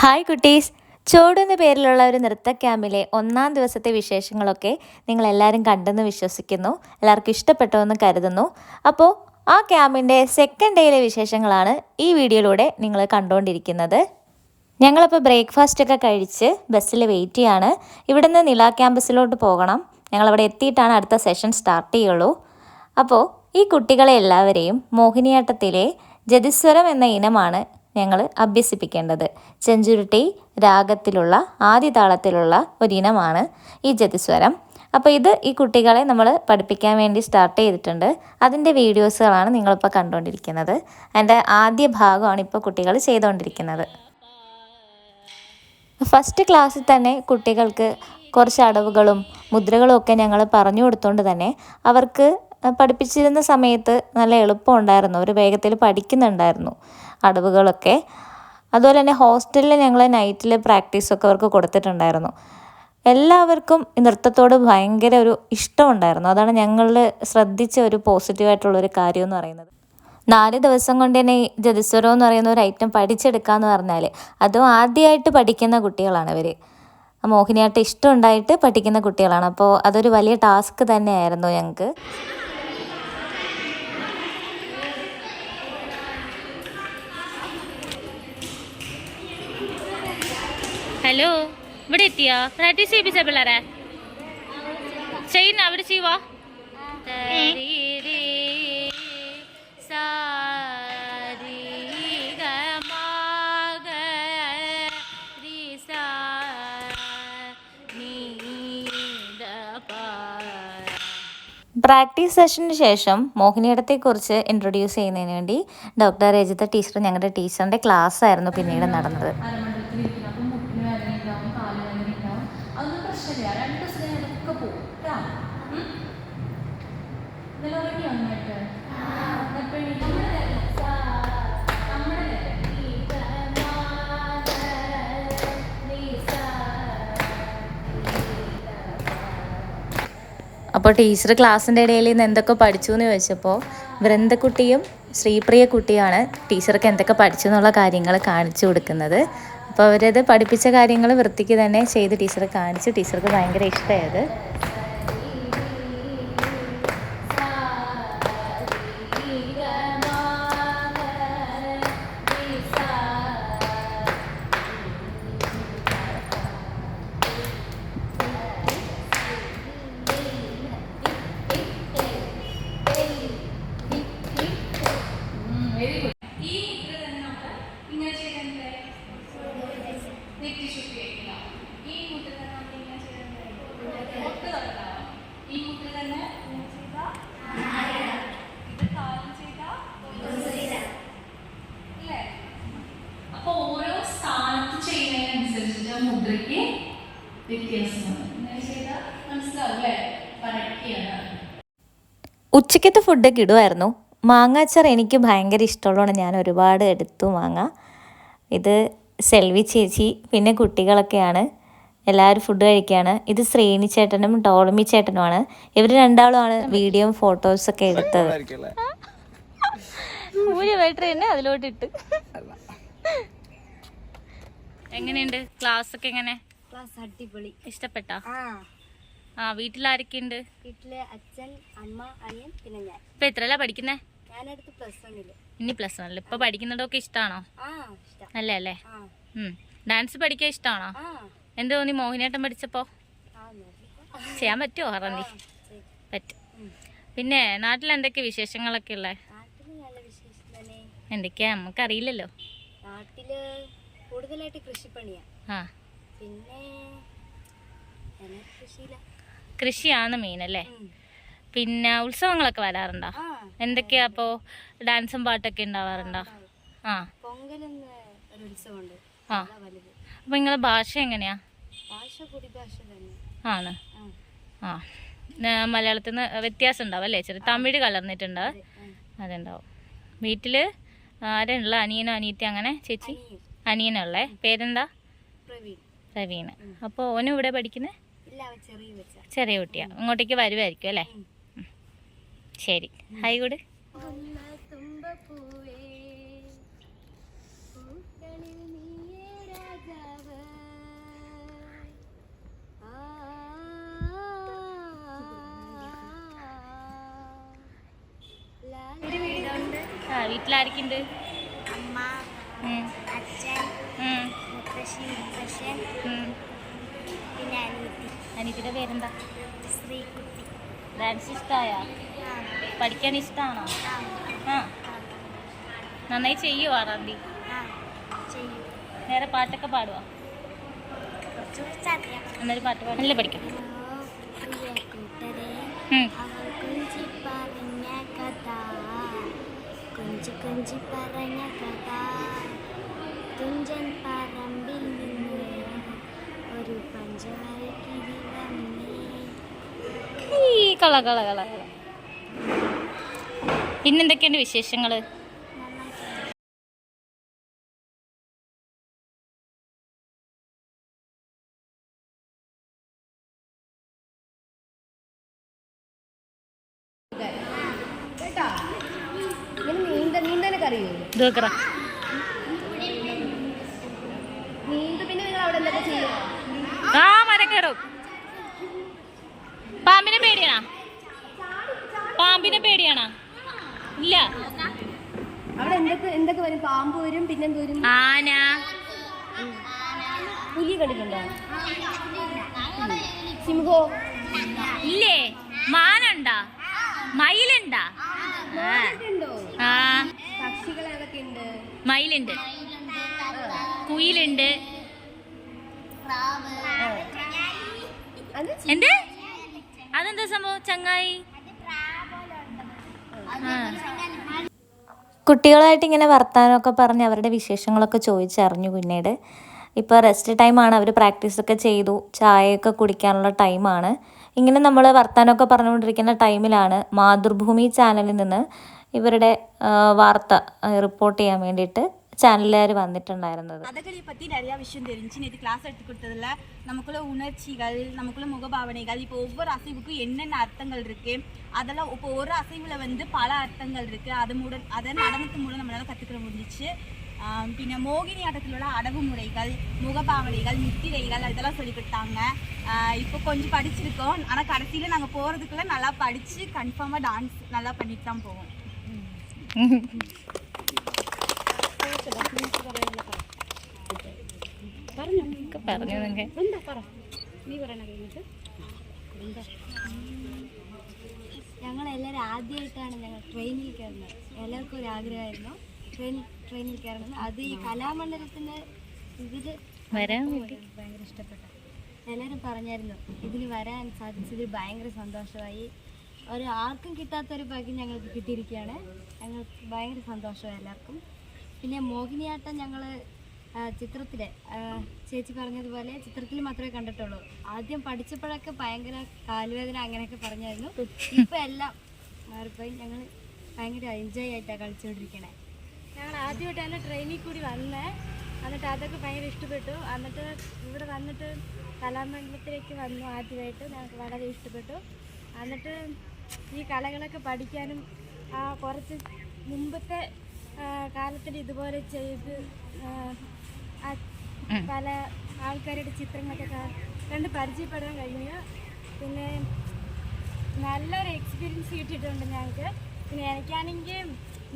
Hi കുട്ടീസ്. ചോടുന്ന പേരിലുള്ള ഒരു നൃത്ത ക്യാമ്പിലെ ഒന്നാം ദിവസത്തെ വിശേഷങ്ങളൊക്കെ നിങ്ങൾ എല്ലാവരും കണ്ടെന്ന് വിശ്വസിക്കുന്നു. എല്ലാവർക്കും ഇഷ്ടപ്പെട്ടു എന്ന് കരുതുന്നു. അപ്പോൾ ആ ക്യാമ്പിന്റെ സെക്കൻഡ് ഡേയിലെ വിശേഷങ്ങളാണ് ഈ വീഡിയോയിലൂടെ നിങ്ങൾ കണ്ടുകൊണ്ടിരിക്കുന്നത് ഞങ്ങളപ്പോൾ ബ്രേക്ക്ഫാസ്റ്റ് ഒക്കെ കഴിച്ച് ബസ്സിൽ വെയിറ്റ് ചെയ്യാണ്. ഇവിടുന്ന് നില ക്യാമ്പസിലോട്ട് പോകണം. ഞങ്ങളവിടെ എത്തിയിട്ടാണ് അടുത്ത സെഷൻ സ്റ്റാർട്ട് ചെയ്യുള്ളൂ. അപ്പോൾ ഈ കുട്ടികളെ എല്ലാവരെയും മോഹിനിയാട്ടത്തിലെ ജതിസ്വരം എന്ന ഇനമാണ് ഞങ്ങൾ അഭ്യസിപ്പിക്കേണ്ടത്. ചെഞ്ചുരുട്ടി രാഗത്തിലുള്ള ആദ്യ താളത്തിലുള്ള ഒരിനമാണ് ഈ ജതിസ്വരം. അപ്പോൾ ഇത് ഈ കുട്ടികളെ നമ്മൾ പഠിപ്പിക്കാൻ വേണ്ടി സ്റ്റാർട്ട് ചെയ്തിട്ടുണ്ട്. അതിന്റെ വീഡിയോസുകളാണ് നിങ്ങളിപ്പോൾ കണ്ടുകൊണ്ടിരിക്കുന്നത് അതിന്റെ ആദ്യ ഭാഗമാണ് ഇപ്പോൾ കുട്ടികൾ ചെയ്തുകൊണ്ടിരിക്കുന്നത് ഫസ്റ്റ് ക്ലാസ്സിൽ തന്നെ കുട്ടികൾക്ക് കുറച്ച് അടവുകളും മുദ്രകളും ഒക്കെ ഞങ്ങൾ പറഞ്ഞു കൊടുത്തുകൊണ്ട് തന്നെ അവർക്ക് പഠിപ്പിച്ചിരുന്ന സമയത്ത് നല്ല എളുപ്പമുണ്ടായിരുന്നു അവർ വേഗത്തിൽ പഠിക്കുന്നുണ്ടായിരുന്നു. അടവുകളൊക്കെ. അതുപോലെ തന്നെ ഹോസ്റ്റലിൽ ഞങ്ങൾ നൈറ്റിൽ പ്രാക്ടീസൊക്കെ അവർക്ക് കൊടുത്തിട്ടുണ്ടായിരുന്നു. എല്ലാവർക്കും നൃത്തത്തോട് ഭയങ്കര ഒരു ഇഷ്ടമുണ്ടായിരുന്നു. അതാണ് ഞങ്ങൾ ശ്രദ്ധിച്ച ഒരു പോസിറ്റീവായിട്ടുള്ള ഒരു കാര്യം എന്ന് പറയുന്നത്. നാല് ദിവസം കൊണ്ട് തന്നെ ഈ ജതിസ്വരം എന്ന് പറയുന്ന ഒരു ഐറ്റം പഠിച്ചെടുക്കുക എന്ന് പറഞ്ഞാൽ അതും ആദ്യമായിട്ട് പഠിക്കുന്ന കുട്ടികളാണ് അവർ മോഹിനിയാട്ടം ഇഷ്ടമുണ്ടായിട്ട് പഠിക്കുന്ന കുട്ടികളാണ്. അപ്പോൾ അതൊരു വലിയ ടാസ്ക് തന്നെയായിരുന്നു ഞങ്ങൾക്ക് ഹലോ ഇവിടെ എത്തിയാ? പ്രാക്ടീസ് ചെയ്യിപ്പിച്ച പിള്ളേരെ? ചെയ്യുന്ന അവിടെ ചെയ്യുവാ? പ്രാക്ടീസ് സെഷന് ശേഷം മോഹിനിയാട്ടത്തെക്കുറിച്ച് ഇൻട്രൊഡ്യൂസ് ചെയ്യുന്നതിന് വേണ്ടി ഡോക്ടർ രജിത ടീച്ചർ ഞങ്ങളുടെ ടീച്ചറിന്റെ ക്ലാസ് ആയിരുന്നു പിന്നീട് നടന്നത്. അപ്പോൾ ടീച്ചർ ക്ലാസ്സിന്റെ ഇടയിൽ നിന്ന് എന്തൊക്കെ പഠിച്ചു എന്ന് ചോദിച്ചപ്പോൾ വൃന്ദക്കുട്ടിയും ശ്രീപ്രിയ കുട്ടിയാണ് ടീച്ചർക്ക് എന്തൊക്കെ പഠിച്ചു എന്നുള്ള കാര്യങ്ങൾ കാണിച്ചു കൊടുക്കുന്നത്. അപ്പോൾ അവരത് പഠിപ്പിച്ച കാര്യങ്ങൾ വൃത്തിക്ക് തന്നെ ചെയ്ത് ടീച്ചർ കാണിച്ചു. ടീച്ചർക്ക് ഭയങ്കര ഇഷ്ടമായത്. ഈ മുദ്ര തന്നെ ഈ മുദ്ര തന്നെ ഈ മുദ്ര തന്നെ ഇത് അല്ലേ? ഓരോ സ്ഥാനത്ത് മുദ്രയ്ക്ക് അല്ലേ? പരക്കുകയാണ് ഉച്ചയ്ക്കത്തെ ഫുഡ് കിടുമായിരുന്നു മാങ്ങാച്ചാർ എനിക്ക് ഭയങ്കര ഇഷ്ടമുള്ളതാണ്. ഞാൻ ഒരുപാട് എടുത്തു മാങ്ങ. ഇത് സെൽവി ചേച്ചി പിന്നെ കുട്ടികളൊക്കെയാണ്. എല്ലാവരും ഫുഡ് കഴിക്കുകയാണ് ഇത് ശ്രീനി ചേട്ടനും ടോളമി ചേട്ടനുമാണ്. ഇവർ രണ്ടാളുമാണ് വീഡിയോയും ഫോട്ടോസൊക്കെ എടുത്തത്. ബാറ്ററി തന്നെ അതിലോട്ട് ഇട്ട് എങ്ങനെയുണ്ട്? ക്ലാസ് ഒക്കെ എങ്ങനെ? ക്ലാസ് അടിപൊളി. ഇഷ്ടപ്പെട്ടാ? ആ ആ വീട്ടിലാരൊക്കെയുണ്ട്? വീട്ടിൽ അച്ഛൻ അമ്മ അനിയൻ പിന്നെ ഞാൻ. ഇപ്പൊ എത്രയല്ല പഠിക്കുന്നേ? ഞാനടുത്ത് പ്ലസ് വണ്ണിൽ ഇനി പ്ലസ് വണ്ണിൽ ഇപ്പൊ പഠിക്കുന്നതൊക്കെ ഇഷ്ടമാണോ ആ ഇഷ്ടം. അല്ലേ അല്ലേ? ഡാൻസ് പഠിക്കാൻ ഇഷ്ടമാണോ ആ. എന്ത് തോന്നി മോഹിനിയാട്ടം പഠിച്ചപ്പോ. ചെയ്യാൻ പറ്റുമോ അറന്നി. പറ്റും. പിന്നെ നാട്ടിൽ എന്തൊക്കെ വിശേഷങ്ങളൊക്കെ ഉള്ളേ? എന്തൊക്കെയാ നല്ല അറിയില്ലല്ലോ നാട്ടിൽ കൂടുതലായിട്ട് കൃഷിപ്പണിയാ. ആ. പിന്നെ കൃഷിയില്ല. കൃഷിയാണ് മെയിൻ അല്ലേ? പിന്നെ ഉത്സവങ്ങളൊക്കെ വരാറുണ്ടോ? എന്തൊക്കെയാ അപ്പോ ഡാൻസും പാട്ടൊക്കെ ഉണ്ടാവാറുണ്ടോ? ആ അപ്പൊ നിങ്ങളെ ഭാഷ എങ്ങനെയാ? ആണ്. ആ. മലയാളത്തിൽ നിന്ന് വ്യത്യാസം ഉണ്ടാവും അല്ലേ? ചെറിയ തമിഴ് കലർന്നിട്ടുണ്ട്. അതുണ്ടാവും. വീട്ടിൽ ആരുള്ള അനിയനോ അനിയത്തി അങ്ങനെ? ചേച്ചി? അനിയനുള്ളേ പേരെന്താ? പ്രവീൺ. അപ്പോൾ ഓനും ഇവിടെ പഠിക്കുന്നത് ചെറിയ കുട്ടിയാ. ഇങ്ങോട്ടേക്ക് വരുവായിരിക്കും അല്ലേ? ശരി. Hi good. വീട്ടിലാരൊക്കെയുണ്ട്? അമ്മ അച്ഛൻ മുത്തശ്ശി മുത്തശ്ശൻ. അനിയത്തി അനിയത്തിയുടെ പേരെന്താ? ശ്രീകുട്ടി. ഡാൻസ് ഇഷ്ടമായ പഠിക്കാൻ ഇഷ്ടമാണോ ആ. നന്നായി ചെയ്യുമോ ആറാന്തി? നേരെ പാട്ടൊക്കെ പാടുവാ? എന്നൊരു പാട്ട് പാടില്ല പഠിക്കാം. കുഞ്ചി പറഞ്ഞ കുഞ്ചി പറഞ്ഞ കഥ. തുഞ്ചൻ നിന്ന് ഒരു ഈ കള കള കള കള. പിന്നെന്തൊക്കെയുണ്ട് വിശേഷങ്ങൾ നീന്താനൊക്കെ അറിയോ? നീന്ത പിന്നെ നിങ്ങൾ അവിടെ എന്തൊക്കെ ചെയ്യും? ആ മരം കയറും പാമ്പിനെ പേടിയാണോ? പാമ്പിനെ പേടിയാണോ? ഇല്ല. അവിടെ എന്തൊക്കെ എന്തൊക്കെ വരും? പാമ്പ് വരും പിന്നെ എന്ത് വരും? ആന. പുലി കണ്ടിട്ടുണ്ടോ? സിംഹോ? ഇല്ലേ? മാനുണ്ടാ? മയിലുണ്ടാ? ആ. പക്ഷികൾ ഏതൊക്കെ ഉണ്ട്? മയിലുണ്ട്. കുയിലുണ്ട്. എന്ത്? അതെന്താ സംഭവം? ചങ്ങായി? കുട്ടികളായിട്ട് ഇങ്ങനെ വർത്താനമൊക്കെ പറഞ്ഞ് അവരുടെ വിശേഷങ്ങളൊക്കെ ചോദിച്ചറിഞ്ഞു പിന്നീട്. ഇപ്പോൾ റെസ്റ്റ് ടൈമാണ് അവർ പ്രാക്ടീസൊക്കെ ചെയ്തു. ചായയൊക്കെ കുടിക്കാനുള്ള ടൈമാണ് ഇങ്ങനെ നമ്മൾ വർത്താനമൊക്കെ പറഞ്ഞുകൊണ്ടിരിക്കുന്ന ടൈമിലാണ് മാതൃഭൂമി ചാനലിൽ നിന്ന് ഇവരുടെ വാർത്ത റിപ്പോർട്ട് ചെയ്യാൻ വേണ്ടിയിട്ട് ചാനലുകാർ വന്നിട്ടുണ്ടായിരുന്നത് கதகளி பற்றி நிறையா விஷயம் தெரிஞ்சு நேற்று கிளாஸ் எடுத்து கொடுத்ததுல நமக்குள்ள உணர்ச்சிகள் நமக்குள்ள முகபாவனைகள் இப்போ ஒவ்வொரு அசைவுக்கும் என்னென்ன அர்த்தங்கள் இருக்கு அதெல்லாம் இப்போ ஒரு அசைவுல வந்து பல அர்த்தங்கள் இருக்கு அது மூலம் அதை நடனத்து மூலம் நம்மளால கற்றுக்கிற முடிஞ்சிச்சு ஆம், பின்ன மோகினி ஆட்டத்தில் உள்ள அடகுமுறைகள் முகபாவனைகள் முத்திரைகள் இதெல்லாம் சொல்லி கொடுத்தாங்க ஆஹ் இப்போ கொஞ்சம் படிச்சிருக்கோம் ஆனால் கடைசியில் நாங்கள் போகிறதுக்குள்ள நல்லா படித்து கன்ஃபார்மாக டான்ஸ் நல்லா பண்ணிட்டு தான் போவோம் പറഞ്ഞു ഞങ്ങൾ എല്ലാവരും ആദ്യമായിട്ടാണ് ഞങ്ങൾ ട്രെയിനിൽ കയറുന്നത്. എല്ലാവർക്കും ഒരു ആഗ്രഹമായിരുന്നു. ട്രെയിൻ ട്രെയിനിൽ കയറണം അത് ഈ കലാമണ്ഡലത്തിന് ഇതിൽ വരാൻ വേണ്ടി ഭയങ്കര ഇഷ്ടപ്പെട്ടു. എല്ലാവരും പറഞ്ഞായിരുന്നു ഇതിന് വരാൻ സാധിച്ചതിൽ ഭയങ്കര സന്തോഷമായി. ഒരു ആർക്കും കിട്ടാത്തൊരു ഭാഗ്യം ഞങ്ങൾക്ക് കിട്ടിയിരിക്കുകയാണ്. ഞങ്ങൾക്ക് ഭയങ്കര സന്തോഷമായി എല്ലാവർക്കും. പിന്നെ മോഹിനിയാട്ടം ഞങ്ങൾ ചിത്രത്തിൽ ചേച്ചി പറഞ്ഞതുപോലെ ചിത്രത്തിൽ മാത്രമേ കണ്ടിട്ടുള്ളൂ. ആദ്യം പഠിച്ചപ്പോഴൊക്കെ ഭയങ്കര കാലുവേദന അങ്ങനെയൊക്കെ പറഞ്ഞായിരുന്നു. ഇപ്പം എല്ലാം മാറിപ്പോയി. ഞങ്ങൾ ഭയങ്കര എൻജോയ് ആയിട്ടാണ് കളിച്ചുകൊണ്ടിരിക്കണേ ഞങ്ങൾ ആദ്യമായിട്ടാണ് ട്രെയിനിൽ കൂടി വന്നേ. എന്നിട്ട് അതൊക്കെ ഭയങ്കര ഇഷ്ടപ്പെട്ടു. എന്നിട്ട് ഇവിടെ വന്നിട്ട് കലാമണ്ഡലത്തിലേക്ക് വന്നു ആദ്യമായിട്ട്. ഞങ്ങൾക്ക് വളരെ ഇഷ്ടപ്പെട്ടു. എന്നിട്ട് ഈ കലകളൊക്കെ പഠിക്കാനും ആ കുറച്ച് മുമ്പത്തെ കാലത്തിൽ ഇതുപോലെ ചെയ്ത് പല ആൾക്കാരുടെ ചിത്രങ്ങളൊക്കെ കണ്ട് പരിചയപ്പെടാൻ കഴിഞ്ഞു. പിന്നെ നല്ലൊരു എക്സ്പീരിയൻസ് കിട്ടിയിട്ടുണ്ട് ഞങ്ങൾക്ക്. പിന്നെ എനിക്കാണെങ്കിൽ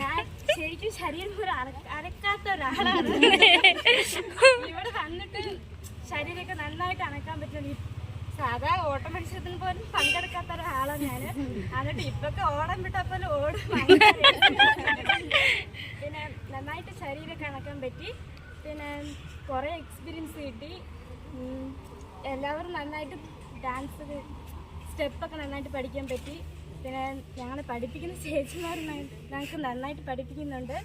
ഞാൻ ശരിക്കും ശരീരം ഒരു അരക്കാത്ത ഒരാളാണ്. ഇവിടെ വന്നിട്ട് ശരീരമൊക്കെ നന്നായിട്ട് അനക്കാൻ പറ്റും. സാധാ ഓട്ട മത്സരത്തിന് പോലും പങ്കെടുക്കാത്ത ഒരാളാണ് ഞാൻ എന്നിട്ട് ഇപ്പൊക്കെ ഓടം വിട്ടാൽ പോലും ഓടും. നന്നായിട്ട് ശരീരം കണക്കാൻ പറ്റി. പിന്നെ കുറേ എക്സ്പീരിയൻസ് കിട്ടി. എല്ലാവരും നന്നായിട്ട് ഡാൻസ് സ്റ്റെപ്പൊക്കെ നന്നായിട്ട് പഠിക്കാൻ പറ്റി. പിന്നെ ഞങ്ങളെ പഠിപ്പിക്കുന്ന ചേച്ചിമാർ ഞങ്ങൾക്ക് നന്നായിട്ട് പഠിപ്പിക്കുന്നുണ്ട്.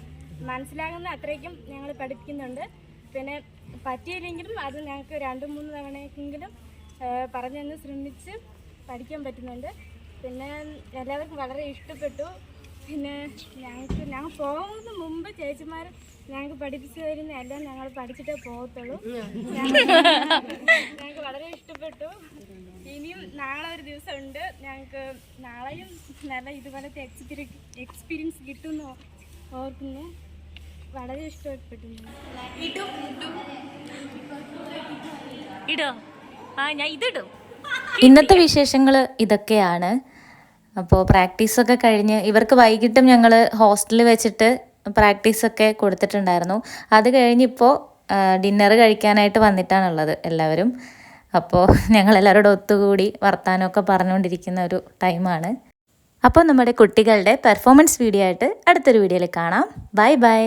മനസ്സിലാകുന്ന അത്രയ്ക്കും ഞങ്ങൾ പഠിപ്പിക്കുന്നുണ്ട്. പിന്നെ പറ്റിയില്ലെങ്കിലും അത് ഞങ്ങൾക്ക് രണ്ട് മൂന്ന് തവണയെങ്കിലും പറഞ്ഞു തന്ന് ശ്രമിച്ച് പഠിക്കാൻ പറ്റുന്നുണ്ട്. പിന്നെ എല്ലാവർക്കും വളരെ ഇഷ്ടപ്പെട്ടു. പിന്നെ ഞങ്ങൾക്ക് ഞങ്ങൾ പോകുന്ന മുമ്പ് ചേച്ചിമാർ ഞങ്ങൾക്ക് പഠിപ്പിച്ചു തരുന്ന എല്ലാം ഞങ്ങൾ പഠിച്ചിട്ടേ പോകത്തുള്ളൂ. ഞങ്ങൾക്ക് വളരെ ഇഷ്ടപ്പെട്ടു. ഇനിയും നാളെ ഒരു ദിവസം ഉണ്ട് ഞങ്ങൾക്ക് നാളെയും നല്ല ഇതുപോലത്തെ എക്സ്പീരിയൻസ് എക്സ്പീരിയൻസ് കിട്ടുമെന്ന് ഓർക്കുന്നു. വളരെ ഇഷ്ടപ്പെട്ടു ഇടോ ആ ഞാൻ ഇതിടും. ഇന്നത്തെ വിശേഷങ്ങൾ ഇതൊക്കെയാണ്. അപ്പോൾ പ്രാക്ടീസൊക്കെ കഴിഞ്ഞ് ഇവർക്ക് വൈകിട്ടും ഞങ്ങൾ ഹോസ്റ്റലിൽ വെച്ചിട്ട് പ്രാക്ടീസൊക്കെ കൊടുത്തിട്ടുണ്ടായിരുന്നു. അത് കഴിഞ്ഞിപ്പോൾ ഡിന്നർ കഴിക്കാനായിട്ട് വന്നിട്ടാണുള്ളത് എല്ലാവരും. അപ്പോൾ ഞങ്ങളെല്ലാവരോടും ഒത്തുകൂടി വർത്താനമൊക്കെ പറഞ്ഞുകൊണ്ടിരിക്കുന്ന ഒരു ടൈമാണ്. അപ്പോൾ നമ്മുടെ കുട്ടികളുടെ പെർഫോമൻസ് വീഡിയോ ആയിട്ട് അടുത്തൊരു വീഡിയോയിൽ കാണാം. Bye bye.